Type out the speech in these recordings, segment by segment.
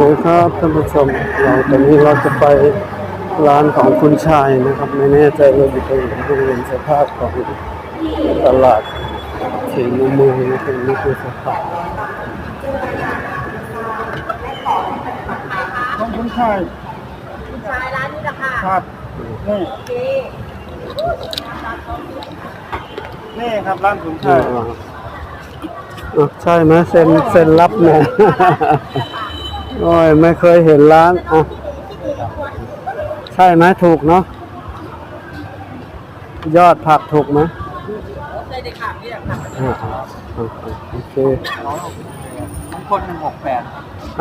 เคครับท่านผู้ชมเราตอนนี้เราจะไปร้านของคุณชายนะครับ ไม่แน่ใจว่าอยู่ตรงไหนบริเวณสภาพของตลาดสีมุมเมืองนะครับนี่คือสภาพต้องคุณชายคุณชายร้านนี้นะคะครับนี่โอเคนี่ครับร้านคุณอ่าชายอะใช่ไหมเซ็นเซ็นรับเนี่ย โอ้ยไม่เคยเห็นร้านอะใช่ไหมถูกเนาะยอดผักถูกไหมได้เลยค่ะนี่แหละค่ะอ่าอ่าอ่าโอเคมงคลหนึ่งหกแปด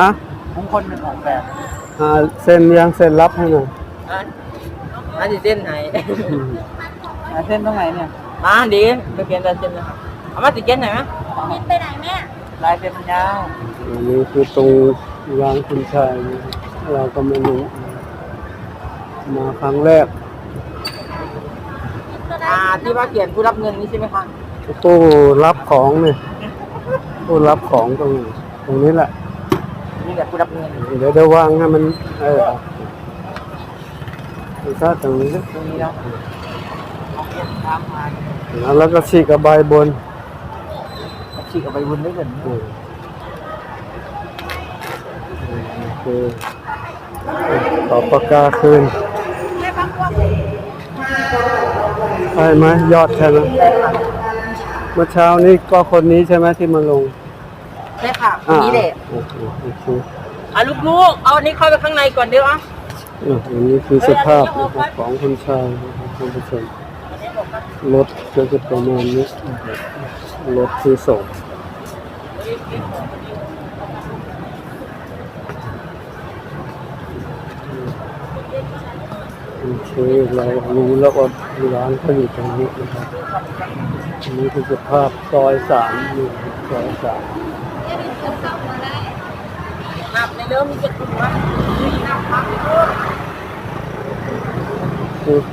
ฮะมงคลหนึ่งหกแปดอ่าเซ็นยังเซ็นรับให้หน่อยอันอันที่เส้นไหนอืมหาเส้นตรงไหนเนี่ยมาดีไปเปลี่ยนแต่เส้นนะครับเอามาติเก็ตหน่อยไหมมินไปไหนแม่ลายเส้นมันยาวอันนี้คือตรง ร้านคุณชายนะครับเราก็ไม่รู้มาครั้งแรก อ่าที่ว่าเขียนผู้รับเงินนี่ใช่ไหมคะผู้รับของเนี่ยผู้รับของตรงนี้ตรงนี้แหละนี่แหละผู้รับเงินเดี๋ยวเดี๋ยววางให้มันเออเอาดูถ้าตรงนี้ตรงนี้แล้วเอาเขียนตามมาแล้วก็ฉีกกระบายบนฉีกเอาไปวนได้เกินอืม โอเคขอปากกาคืนใช่ไหมยอดใช่ไหมเมื่อเช้านี้ก็คนนี้ใช่ไหมที่มาลงใช่ค่ะคนนี้แหละโอเคโอเคอะลูกๆเอาอันนี้เข้าไปข้างในก่อนเดี๋ยวอะอะอันนี้คือสภาพนะครับของคุณชายนะครับท่านผู้ชมรถก็จะประมาณนี้นะครับรถที่ส่ง โอเคเรารู้แล้วว่าร้านเขาอยู่ตรงนี้นะครับนนี้คือสภาพซอยสามนี่ซอยสามนับในเริ่มมีจ็ดตัวนับนับ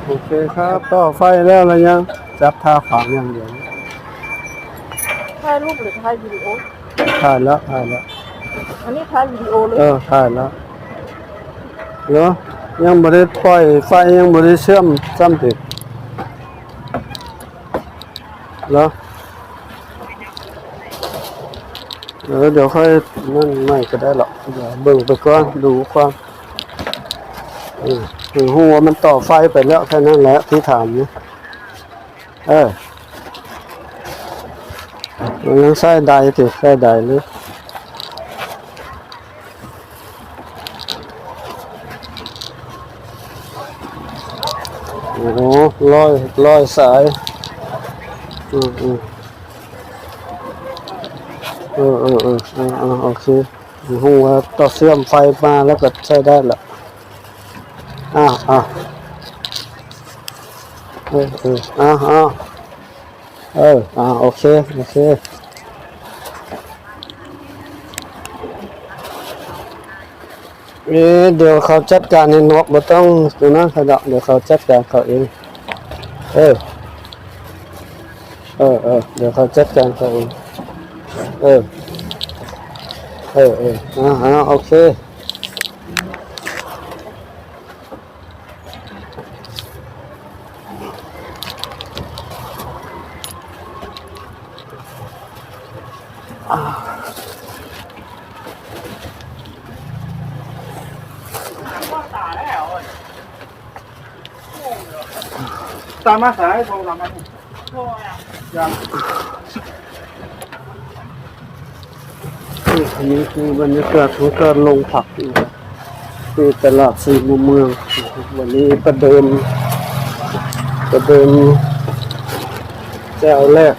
โอเคครับต่อไฟแล้วอะไรยังจับท่าขวางอย่างเดียวถ่ายรูปหรือถ่ายวิดีโอถ่ายแล้วถ่ายแล้วอันนี้ถ่ายวิดีโอเลยเออถ่ายแล้วเนาะ ยังบริปล่อยไฟยังบริเชื่อมซ้ำติดเหรอเออเดี๋ยวค่อยนั่นไม่ก็ได้หรอกเดี๋ยวเบิ่งไปก่อนดูความเออถึงหัวมันต่อไฟไปแล้วแค่นั้นแหละที่ถามนี่ยเออมันยังใส่ใดติใส่ใดเลย โอ้โหร้อยร้อยสายอืมอืมเออเออเออเออเออโอเคหัวต่อเสื่อมไฟมาแล้วก็ใช้ได้ละอ้าวอ้าวเออเอออ้าวอ้าวเอออ่าโอเคโอเคเดี๋ยวเขาจัดการในนกบ่ต้องตัวนั้นเขาดเดี๋ยวเขาจัดการเขาเอง เออ เออเออเดี๋ยวเขาจัดการเขาเองเออ เออเอออ่าอ่าโอเค ตามมาสายโทรมายังอันนี้คือบรรยากาศของการลงผักนะครับที่ตลาดสี่มุมเมืองนะครับวันนี้ประเดิมประเดิมแจวแรก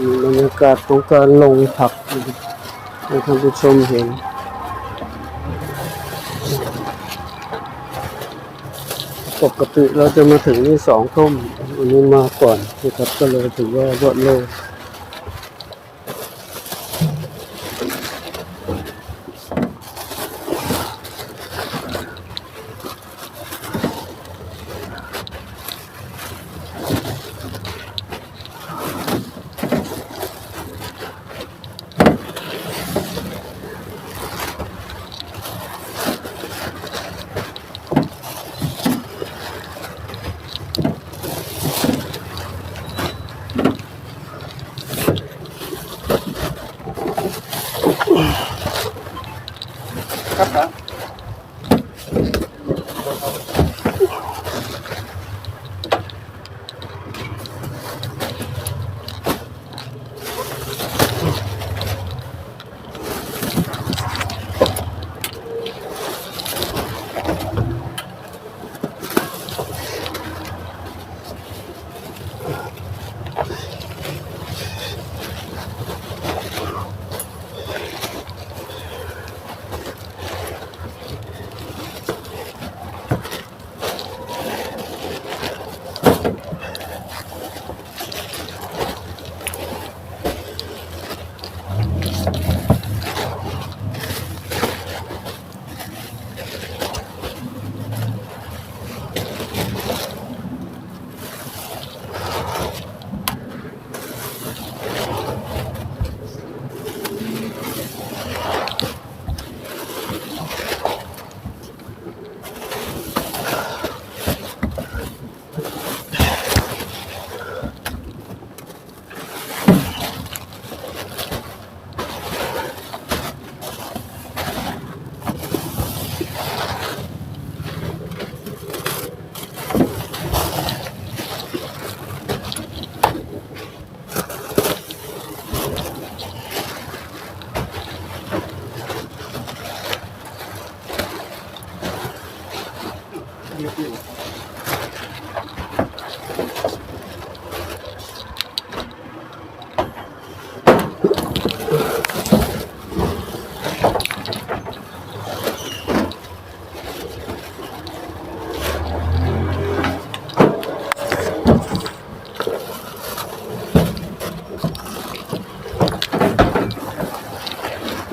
เา กาศของการลงผักให้ท่านผู้ชมเห็นปกติเราจะมาถึงนี่สองทุ่มวันนี้มาก่อนนะครับก็เลยถือว่ารวดเร็ว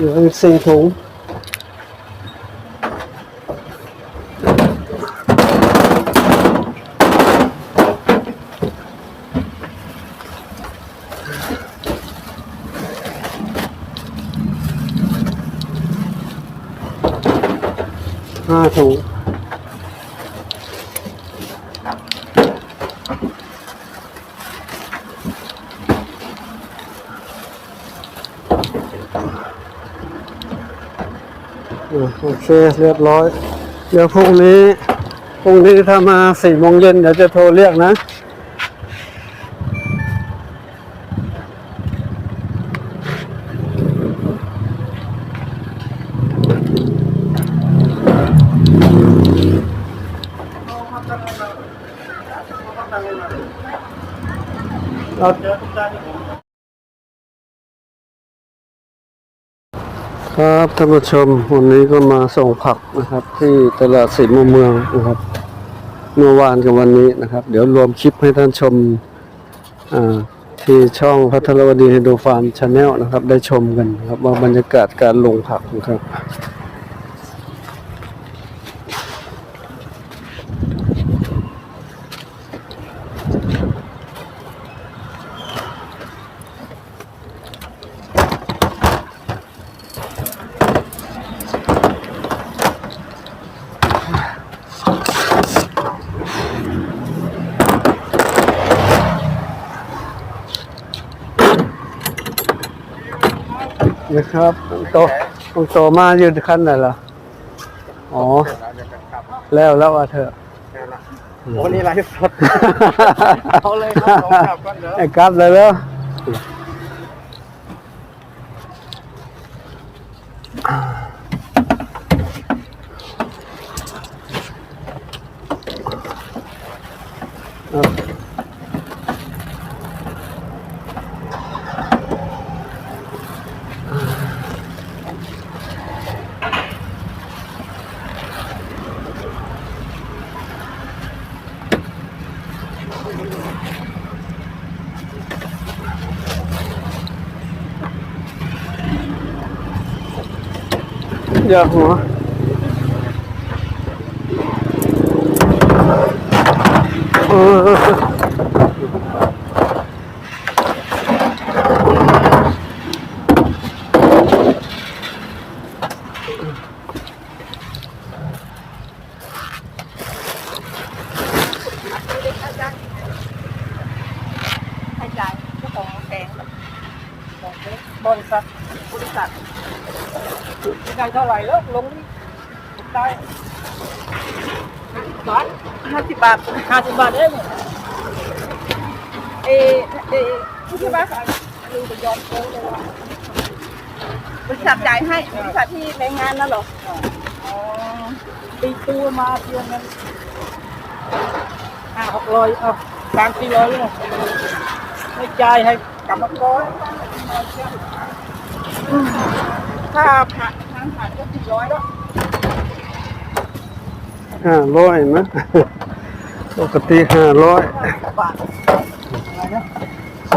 เหลืออีกสี่ถุงห้าถุงอะโอ เคเรียบร้อย เดี๋ยวพรุ่งนี้ พรุ่งนี้ถ้ามาสี่โมงเย็นเดี๋ยวจะโทรเรียกนะ เรา เจอทุกท่านที่ผม ครับท่านผู้ชมวันนี้ก็มาส่งผักนะครับ ที่ตลาดสีมุมเมืองนะครับ เมื่อวานกับวันนี้นะครับ เดี๋ยวรวมคลิปให้ท่านชมอ่าที่ช่องพัทรวดีไฮโดรฟาร์มชาแนลนะครับ ได้ชมกันนะครับว่าบรรยากาศการลงผักนะครับ โตต้องโตมาอยู่ขั้นไหนล่ะอ๋อ แล้วแล้วว่าเถอะโอ้นี่ไลฟ์สดเอาเลยครับลองกลับก่อนเดี๋ยวไอ้กลับเลยแล้วอ ย่าหัวเออให้จ่ายเจ้าของแพงบริษัทบริษัทได้เท่าไหร่แล้วลงได้บาทห้าสิบบาท ห้าสิบบาทเองเอเอใช่ไหมลืมไปยอมโค้งเลยว่าบริษัทจ่ายให้บริษัทที่แรงงานนั่นเหรออ๋อตีตัวมาเพียงนั้นห้าหกร้อยเอาสามสี่ร้อยเลยไม่จ่ายให้กลับมาก้อยถ้าผ่านทางผ่านก็สี่ร้อยแล้วห้าร้อยนะ ปกติห้าร้อยบาทอะไรนะ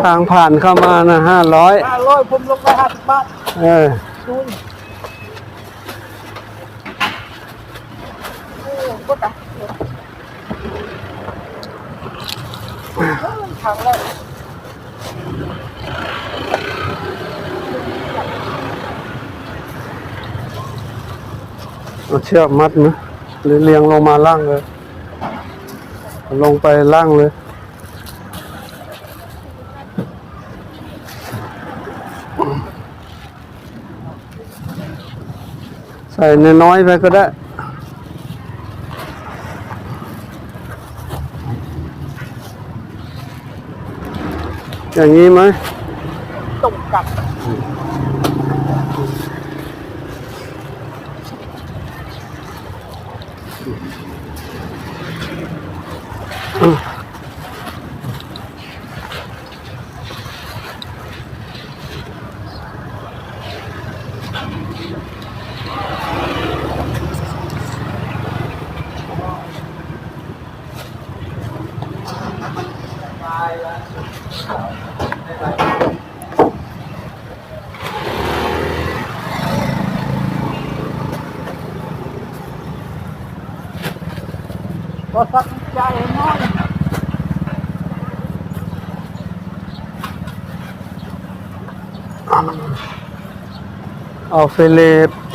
ทางผ่านเข้ามานะห้าร้อยห้าร้อยผมลงไปห้าสิบบาท เออดูดิโอ้ก็ตังทางแล้วเอาเชือกมัดนะหรือเรียงลงมาล่างเลย ลงไปล่างเลย ใส่น้อยๆไปก็ได้อย่างนี้ไหมตรงกับ ก็สักใจน้อยเอาเฟเล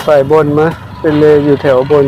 ใส่บนมะเฟเลอยู่แถวบน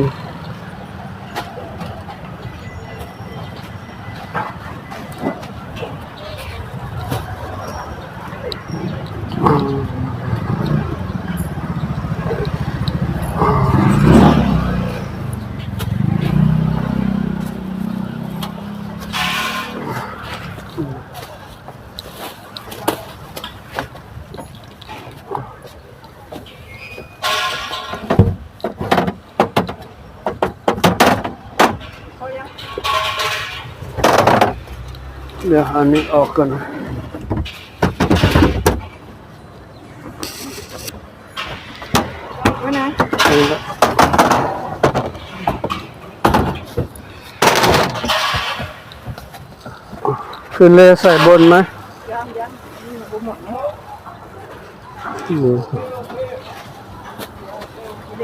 เดี๋ยวอันนี้ออกก่อนนะไว้นะนี่ละขึ้นเลยใส่บนไหมยังยังนี่ผมหมดนะอืมกิเล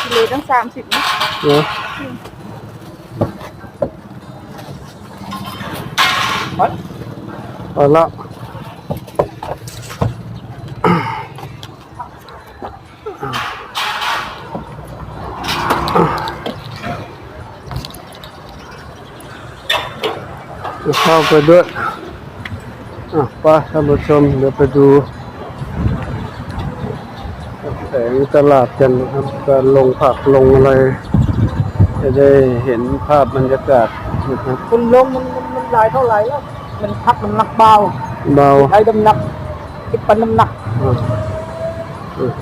กิเลตั้งสามสิบนะเดี๋ยวมันเอาละเข้าไปด้วยอะไป้าท่านผู้ชมเดี๋ยวไปดูแสงตลาดกันนะครับการลงผักลงอะไร จะได้เห็นภาพบรรยากาศนะครับคุณลงมันมันมันหลายเท่าไหร่แล้ว มันพักน้ำหนักเบาเบาใช้น้ำหนักคิดเป็นน้ำหนักอะ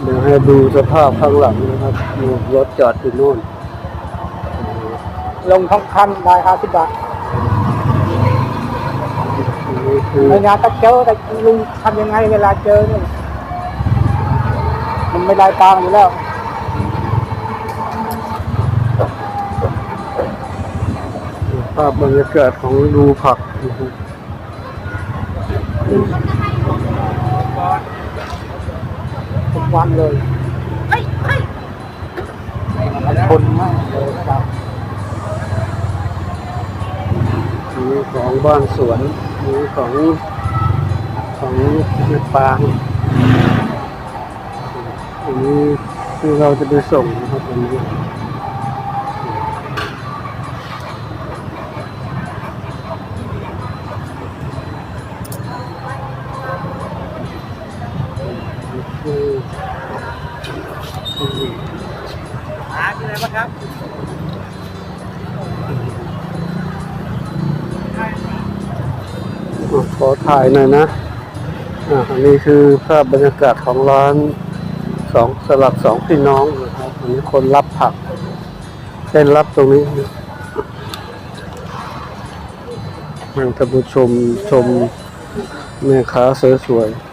เดี๋ยวให้ดูสภาพข้างหลังนะครับมีรถจอดอยู่โน่น ลงทั้งคันได้ห้าสิบบาทนี่คือในงานก็เจอแต่ลุงทำยังไงเวลาเจอเนี่ยมันไม่ได้ตังค์อยู่แล้วภาพบรรยากาศของดูผักนะครับ วันเลยเฮ้ยเฮ้ยนมากเลยครับมีของบ้านสวนมีของของปลาอันนี้คือเราจะไปส่งนะครับวันนี้ ถ่ายหน่อยนะอ่าอันนี้คือภาพบรรยากาศของร้านสองสลัดสองพี่น้องนะครับอันนี้คนรับผักเต้นรับตรงนี้นั่งท่านผู้ชมชมแม่ค้าสวยๆ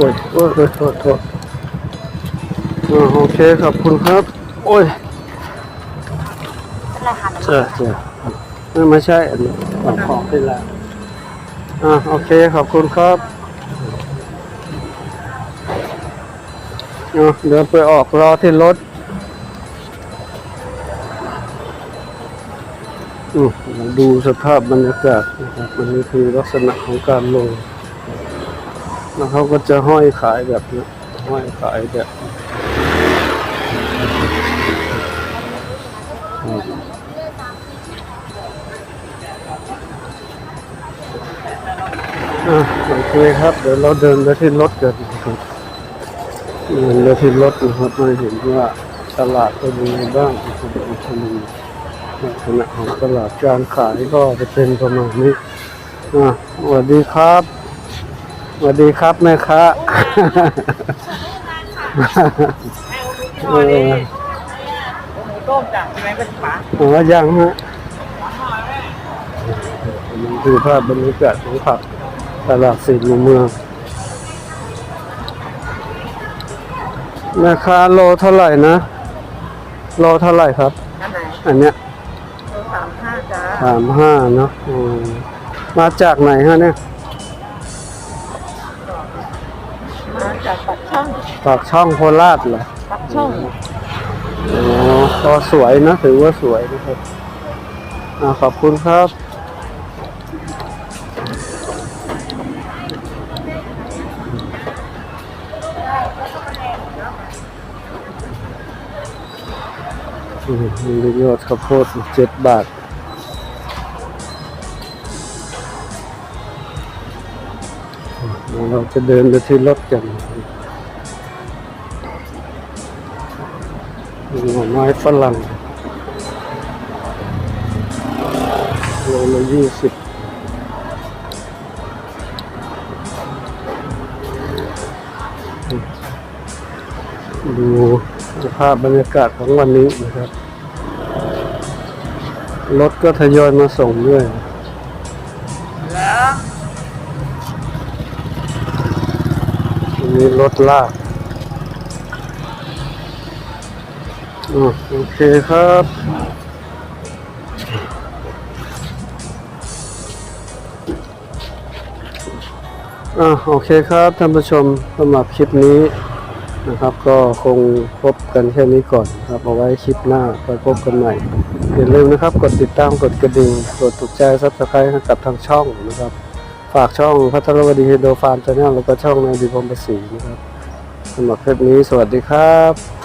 อ้ยโอ้ยโอ้ยโทษโทษอ่าโอเคขอบคุณครับ โอ้ยเป็นไรคะใช่ใช่ไม่ไม่ใช่อันนี้ของของที่ร้านอ่าโอเคขอบคุณครับเอาเดี๋ยวไปออกรอที่รถอืมดูสภาพบรรยากาศนะครับอันนี้คือลักษณะของการลง แล้วเขาก็จะห้อยขายแบบนี้ห้อยขายแบบอืมอะโอเคครับ เดี๋ยวเราเดินไปที่รถกันนะครับเดินไปที่รถนะครับมาเห็นว่าตลาดเป็นยังไงบ้างนะครับอุมีลักษณะของตลาดการขายก็จะเป็นประมาณนี้อะสวัสดีครับ สวัสดีครับแม่ค้าเออต้มจ้ะที่ไหนเป็นฝาอ๋อยังฮะนี่คือภาพบรรยากาศของผักตลาดสี่มุมเมืองราคาโลเท่าไหร่นะ โลเท่าไหร่ครับ อันเนี้ยสามห้าจ้าสามห้าเนาะมาจากไหนฮะเนี่ย จากปักช่องปากช่องโคราชเหรอปักช่องอ๋อก็สวยนะถือว่าสวยนะครับอ่าขอบคุณครับอืมมียอดข้าวโพดเจ็ดบาท เราจะเดินไปที่รถกันหน่อไม้ฝรั่งโลละยี่สิบดูสภาพบรรยากาศของวันนี้นะครับ รถก็ทยอยมาส่งด้วยีรถลากอะโอเคครับ อะโอเคครับท่านผู้ชมสำหรับคลิปนี้นะครับ ก็คงพบกันแค่นี้ก่อนครับเอาไว้คลิปหน้าไปพบกันใหม่อย่าลืมนะครับ กดติดตามกดกระดิ่งกดถูกใจซับสไครต์ให้กับทางช่องนะครับ ฝากช่องพัทรวดีเฮโดฟาร์มชาแนลแล้วก็ช่องนายดีพรมประสีนะครับสำหรับคลิปนี้สวัสดีครับ